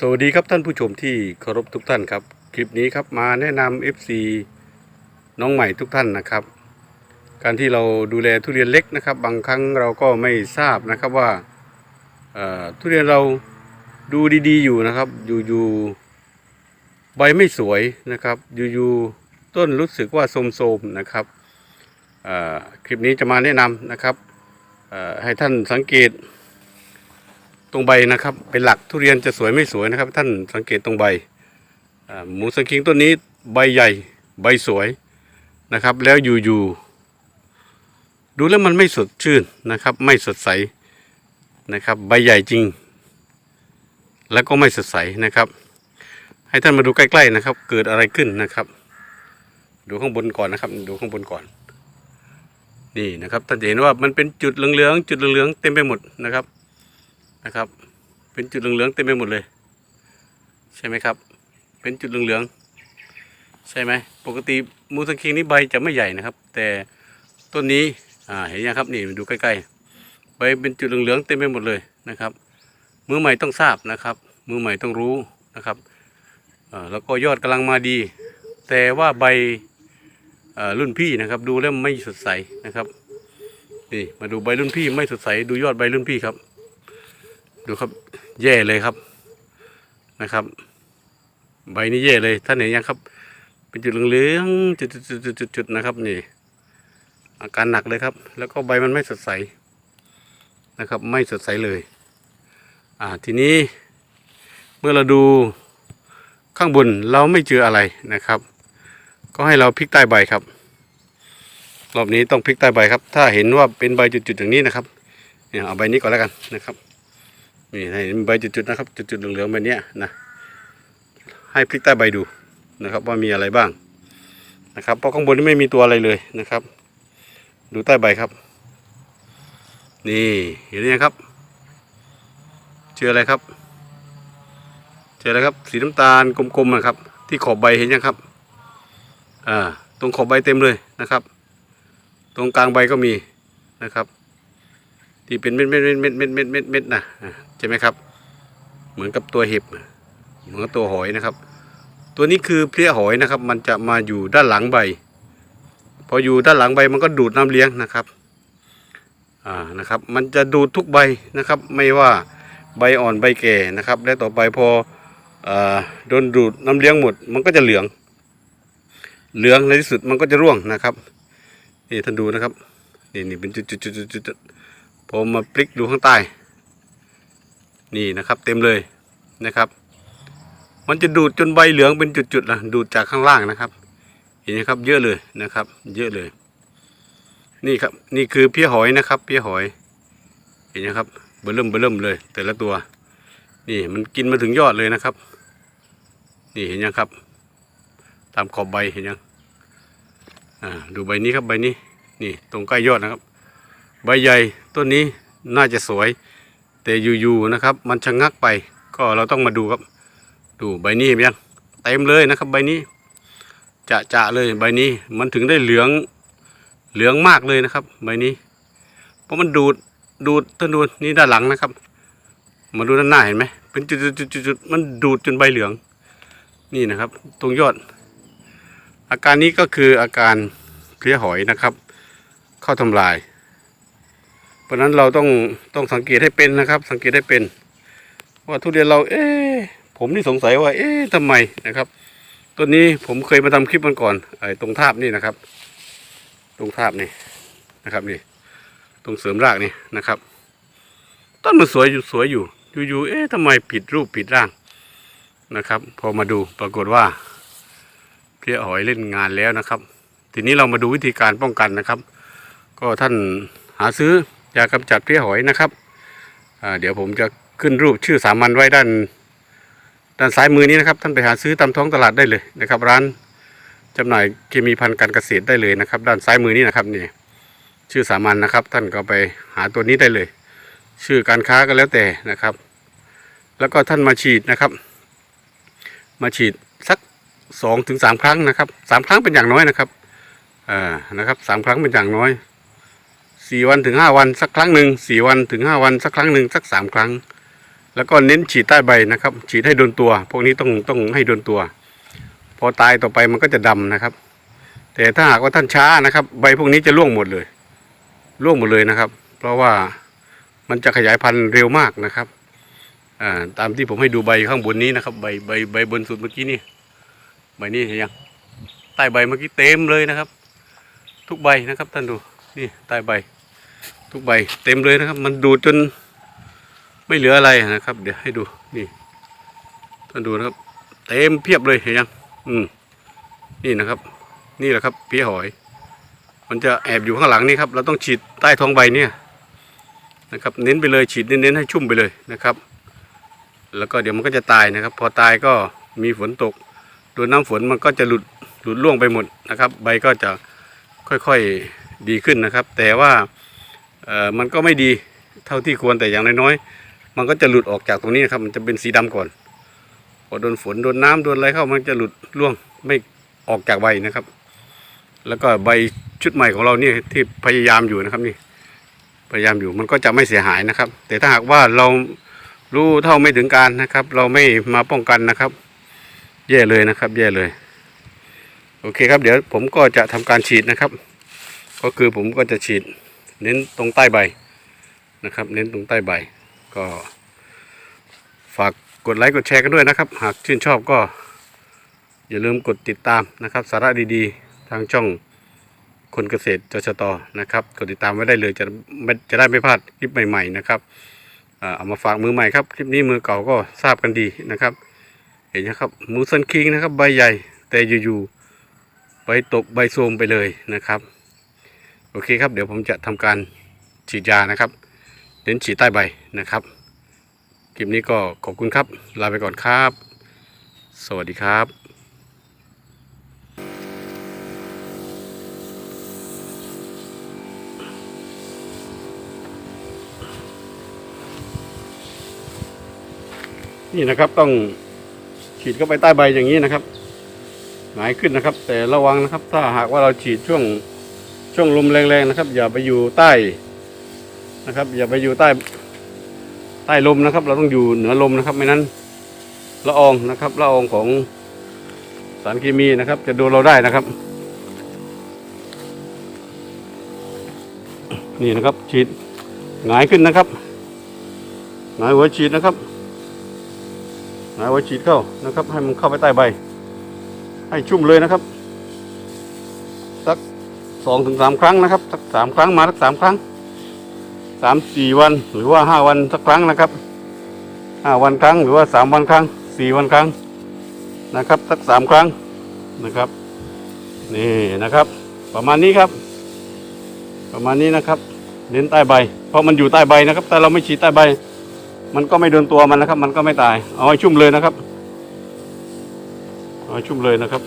สวัสดีครับท่านผู้ชมที่เคารพทุกท่านครับ คลิปนี้ครับมาแนะนำ FC น้องใหม่ทุกท่านนะครับ การที่เราดูแลทุเรียนเล็กนะครับ บางครั้งเราก็ไม่ทราบนะครับว่าทุเรียนเราดูดีๆอยู่นะครับอยู่ๆใบไม่สวยนะครับอยู่ๆต้นรู้สึกว่าโทมๆนะครับคลิปนี้จะมาแนะนำนะครับให้ท่านสังเกต รงใบนะครับ เป็นหลักทุเรียนจะสวยไม่สวยนะครับ ท่านสังเกตตรงใบหมูสังคิงต้นนี้ใบใหญ่ใบสวยนะครับ แล้วอยู่ๆดูแล้วมันไม่สดชื่นนะครับ ไม่สดใสนะครับ ใบใหญ่จริง แล้วก็ไม่สดใสนะครับ ให้ท่านมาดูใกล้ๆนะครับ เกิดอะไรขึ้นนะครับ ดูข้างบนก่อนนะครับ ดูข้างบนก่อนนี่นะครับท่านจะเห็นว่ามันเป็นจุดเหลืองๆจุดเหลืองๆเต็มไปหมดนะครับ นะครับ เป็นจุดเหลืองๆเต็มไปหมดเลย ใช่ไหมครับ เป็นจุดเหลืองๆใช่ไหมปกติมูสังคิงนี่ใบจะไม่ใหญ่นะครับ แต่ต้นนี้อ่าเห็นยังครับนี่ดูใกล้ๆใบเป็นจุดเหลืองๆเต็มไปหมดเลยนะครับ มือใหม่ต้องทราบนะครับ มือใหม่ต้องรู้นะครับแล้วก็ยอดกำลังมาดี แต่ว่าใบรุ่นพี่นะครับ ดูแล้วไม่สดใสนะครับนี่มาดูใบรุ่นพี่ไม่สดใสดูยอดใบรุ่นพี่ครับ ดูครับ แย่เลยครับนะครับ ใบนี้แย่เลยท่านเห็นยังครับ เป็นจุดเหลืองๆจุดๆๆๆๆนะครับนี่ อาการหนักเลยครับ แล้วก็ใบมันไม่สดใสนะครับ ไม่สดใสเลย อ่าทีนี้เมื่อเราดูข้างบนเราไม่เจออะไรนะครับ ก็ให้เราพลิกใต้ใบครับ รอบนี้ต้องพลิกใต้ใบครับ ถ้าเห็นว่าเป็นใบจุดๆอย่างนี้นะครับเนี่ยเอาใบนี้ก่อนแล้วกันนะครับ นี่ให้เห็นใบจุดๆนะครับจุดๆเหลืองๆแบบนี้นะให้พลิกใต้ใบดูนะครับ ว่ามีอะไรบ้างนะครับเพราะข้างบนนี่ไม่มีตัวอะไรเลยนะครับ ดูใต้ใบครับ นี่เห็นไหรือยังครับเจออะไรครับ เจออะไรครับ สีน้ำตาลกลมๆนะครับ ที่ขอบใบเห็นยังครับอ่าตรงขอบใบเต็มเลยนะครับ ตรงกลางใบก็มีนะครับ ที่เป็นเม็ดเม็ดเม็ดเม็ดเม็ดเม็ดเม็ดเม็ดนะใช่ไหมครับ เหมือนกับตัวเห็บเหมือนกับตัวหอยนะครับ ตัวนี้คือเพลี้ยหอยนะครับ มันจะมาอยู่ด้านหลังใบ พออยู่ด้านหลังใบมันก็ดูดน้ำเลี้ยงนะครับอ่านะครับ มันจะดูดทุกใบนะครับ ไม่ว่าใบอ่อนใบแก่นะครับ และต่อไปพอโดนดูดน้ำเลี้ยงหมด มันก็จะเหลือง เหลืองในที่สุดมันก็จะร่วงนะครับนี่ท่านดูนะครับนี่นี่เป็นจุดจุดจุดจุดจุด ผมมาพลิกดูข้างใต้ นี่นะครับเต็มเลยนะครับ มันจะดูดจนใบเหลืองเป็นจุดๆนะดูดจากข้างล่างนะครับเห็นไหมครับเยอะเลยนะครับ เยอะเลย นี่ครับนี่คือเพี้ยหอยนะครับ เพี้ยหอย เห็นไหมครับเบอร์เริ่มเบอร์เริ่มเลย แต่ละตัว นี่มันกินมาถึงยอดเลยนะครับ นี่เห็นยังครับ ตามขอบใบเห็นยังอ่าดูใบนี้ครับใบนี้ นี่ตรงใกล้ยอดนะครับ ใบใหญ่ ต้นนี้น่าจะสวย แต่อยู่ๆนะครับ มันชะงักไปก็เราต้องมาดูครับ ดูใบนี้เห็นไหมยังเต็มเลยนะครับ ใบนี้จะจะเลยใบนี้มันถึงได้เหลืองเหลืองมากเลยนะครับ ใบนี้ เพราะมันดูดดูดต้นดูนี่ด้านหลังนะครับ มาดูด้านหน้าเห็นไหมเป็นจุดๆๆๆมันดูดจนใบเหลือง นี่นะครับ ตรงยอด อาการนี้ก็คืออาการเพลี้ยหอยนะครับ เข้าทำลาย เพราะนั้นเราต้องต้องสังเกตให้เป็นนะครับ สังเกตให้เป็น ว่าทุเรียนเรา เอ๊ะผมนี่สงสัยว่า เอ๊ะทำไมนะครับต้นนี้ผมเคยมาทำคลิปมันก่อนไอ้ตรงทาบนี่นะครับ ตรงทาบนี่นะครับนี่ ตรงเสริมรากนี่นะครับ ต้นมันสวยอยู่สวยอยู่ อยู่ๆเอ๊ะทำไมผิดรูปผิดร่างนะครับ พอมาดูปรากฏว่าเพลี้ยหอยเล่นงานแล้วนะครับ ทีนี้เรามาดูวิธีการป้องกันนะครับ ก็ท่านหาซื้อ ยากำจัดเพลี้ยหอยนะครับเดี๋ยวผมจะขึ้นรูปชื่อสามัญไว้ด้าน ด้านซ้ายมือนี้นะครับ ท่านไปหาซื้อตามท้องตลาดได้เลยนะครับ ร้านจำหน่ายเคมีพันธุ์การเกษตรได้เลยนะครับ ด้านซ้ายมือนี้นะครับนี่ชื่อสามัญนะครับ ท่านก็ไปหาตัวนี้ได้เลย ชื่อการค้าก็แล้วแต่นะครับ แล้วก็ท่านมาฉีดนะครับ มาฉีดสักสองถึงสามครั้งนะครับสามครั้งเป็นอย่างน้อยนะครับอ่านะครับสามครั้งเป็นอย่างน้อย สี่วันถึงห้าวันสักครั้งหนึ่งสี่วันถึงห้าวันสักครั้งหนึ่งสักสามครั้ง แล้วก็เน้นฉีดใต้ใบนะครับ ฉีดให้โดนตัว พวกนี้ต้องต้องให้โดนตัว พอตายต่อไปมันก็จะดำนะครับ แต่ถ้าหากว่าท่านช้านะครับ ใบพวกนี้จะร่วงหมดเลยร่วงหมดเลยนะครับ เพราะว่ามันจะขยายพันธุ์เร็วมากนะครับอ่าตามที่ผมให้ดูใบข้างบนนี้นะครับ ใบใบใบบนสุดเมื่อกี้นี่ใบนี้เห็นยังใต้ใบเมื่อกี้เต็มเลยนะครับ ทุกใบนะครับท่านดูนี่ใต้ใบ ทุกใบเต็มเลยนะครับ มันดูดจนไม่เหลืออะไรนะครับ เดี๋ยวให้ดูนี่ท่านดูนะครับ เต็มเพียบเลยเห็นยังอืมนี่นะครับ นี่แหละครับเพี้ยหอย มันจะแอบอยู่ข้างหลังนี่ครับ เราต้องฉีดใต้ท้องใบเนี่ยนะครับ เน้นไปเลยฉีดเน้นๆให้ชุ่มไปเลยนะครับ แล้วก็เดี๋ยวมันก็จะตายนะครับ พอตายก็มีฝนตกโดนน้ำฝนมันก็จะหลุดหลุดล่วงไปหมดนะครับ ใบก็จะค่อยๆดีขึ้นนะครับ แต่ว่า มันก็ไม่ดีเท่าที่ควรแต่อย่างน้อยๆมันก็จะหลุดออกจากตรงนี้นะครับ มันจะเป็นสีดำก่อนพอโดนฝนโดนน้ำโดนอะไรเข้ามันจะหลุดล่วงไม่ออกจากใบนะครับ แล้วก็ใบชุดใหม่ของเราเนี่ยที่พยายามอยู่นะครับนี่พยายามอยู่มันก็จะไม่เสียหายนะครับ แต่ถ้าหากว่าเรารู้เท่าไม่ถึงการนะครับ เราไม่มาป้องกันนะครับ แย่เลยนะครับ แย่เลย โอเคครับ เดี๋ยวผมก็จะทำการฉีดนะครับ ก็คือผมก็จะฉีด เน้นตรงใต้ใบนะครับ เน้นตรงใต้ใบ ก็ ฝากกดไลค์กดแชร์กันด้วยนะครับ หากชื่นชอบก็ อย่าลืมกดติดตามนะครับ สาระดีๆ ทางช่องคนเกษตรจชตนะครับ กดติดตามไว้ได้เลยจะไม่จะได้ไม่พลาดคลิปใหม่ๆนะครับเอามาฝากมือใหม่ครับคลิปนี้มือเก่าก็ทราบกันดีนะครับ เห็นนะครับมูสันคิงนะครับใบใหญ่แต่อยู่ๆใบตกใบโทมไปเลยนะครับ โอเคครับเดี๋ยวผมจะทำการฉีดยานะครับเน้นฉีดใต้ใบนะครับคลิปนี้ก็ขอบคุณครับ ลาไปก่อนครับ สวัสดีครับนี่นะครับต้องฉีดเข้าไปใต้ใบอย่างนี้นะครับ หงายขึ้นนะครับ แต่ระวังนะครับ ถ้าหากว่าเราฉีดช่วง ช่วงลมแรงๆนะครับ อย่าไปอยู่ใต้นะครับ อย่าไปอยู่ใต้ใต้ลมนะครับ เราต้องอยู่เหนือลมนะครับ ไม่นั้นละอองนะครับละอองของสารเคมีนะครับ จะโดนเราได้นะครับ นี่นะครับฉีดหงายขึ้นนะครับหงายหัวฉีดนะครับหงายหัวฉีดเข้านะครับ ให้มันเข้าไปใต้ใบ ให้ชุ่มเลยนะครับ สองถึงสามครั้งนะครับสักสามครั้งมาสักสามครั้งสามสี่วันหรือว่าห้าวันสักครั้งนะครับห้าวันครั้งหรือว่าสามวันครั้งสี่วันครั้งนะครับ สักสามครั้งนะครับนี่นะครับ ประมาณนี้ครับ ประมาณนี้นะครับ เน้นใต้ใบ เพราะมันอยู่ใต้ใบนะครับ แต่เราไม่ฉีดใต้ใบ มันก็ไม่โดนตัวมันนะครับ มันก็ไม่ตายเอาให้ชุ่มเลยนะครับเอาให้ชุ่มเลยนะครับ